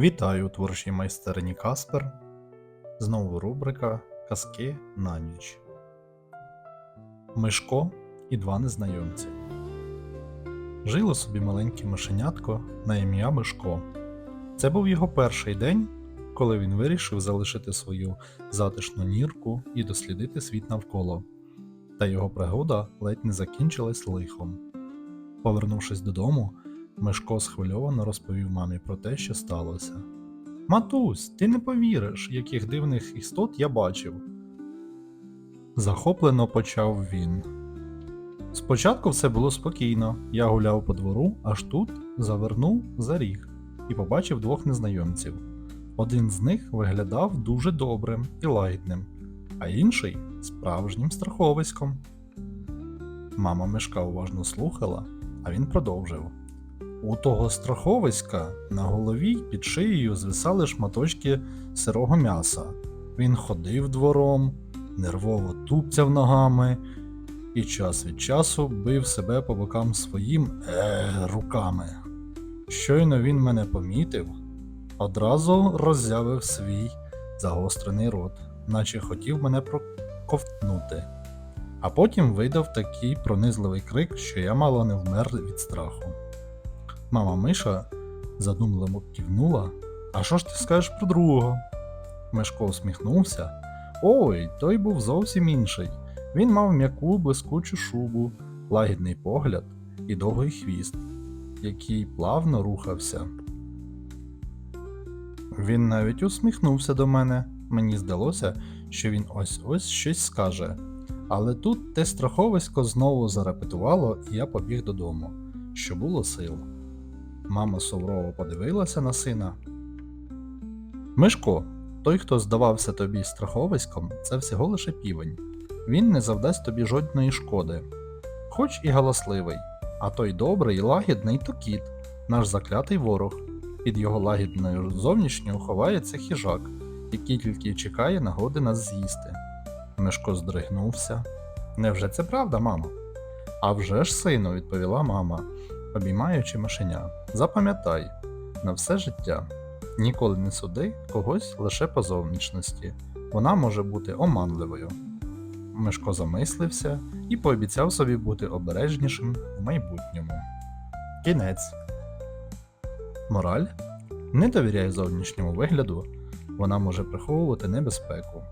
Вітаю у творчій майстерні Каспер. Знову рубрика Казки на ніч. Мишко і два незнайомці. Жило собі маленьке мишенятко на ім'я Мишко. Це був його перший день, коли він вирішив залишити свою затишну нірку і дослідити світ навколо. Та його пригода ледь не закінчилась лихом. Повернувшись додому, Мишко схвильовано розповів мамі про те, що сталося. Матусь, ти не повіриш, яких дивних істот я бачив. Захоплено почав він. Спочатку все було спокійно. Я гуляв по двору, аж тут завернув за ріг і побачив двох незнайомців. Один з них виглядав дуже добрим і лагідним, а інший справжнім страховиськом. Мама Мишка уважно слухала, а він продовжив. У того страховиська на голові під шиєю звисали шматочки сирого м'яса. Він ходив двором, нервово тупцяв ногами і час від часу бив себе по бокам своїм е, руками. Щойно він мене помітив, одразу роззявив свій загострений рот, наче хотів мене проковтнути. А потім видав такий пронизливий крик, що я мало не вмер від страху. Мама Миша задумливо кивнула. А що ж ти скажеш про другого? Мишко усміхнувся. Ой, той був зовсім інший. Він мав м'яку блискучу шубу, лагідний погляд і довгий хвіст, який плавно рухався. Він навіть усміхнувся до мене. Мені здалося, що він ось ось щось скаже. Але тут те страховисько знову зарепетувало, і я побіг додому, що було сил. Мама суворо подивилася на сина. Мишко, той, хто здавався тобі страховиськом, це всього лише півень. Він не завдасть тобі жодної шкоди, хоч і галасливий, а той добрий і лагідний то кіт, наш заклятий ворог. Під його лагідною зовнішньою ховається хижак, який тільки чекає нагоди нас з'їсти. Мишко здригнувся. Невже це правда, мамо? А вже ж, сину, відповіла мама, обіймаючи мишеня. Запам'ятай, на все життя. Ніколи не суди когось лише по зовнішності. Вона може бути оманливою. Мишко замислився і пообіцяв собі бути обережнішим в майбутньому. Кінець. Мораль. Не довіряй зовнішньому вигляду, вона може приховувати небезпеку.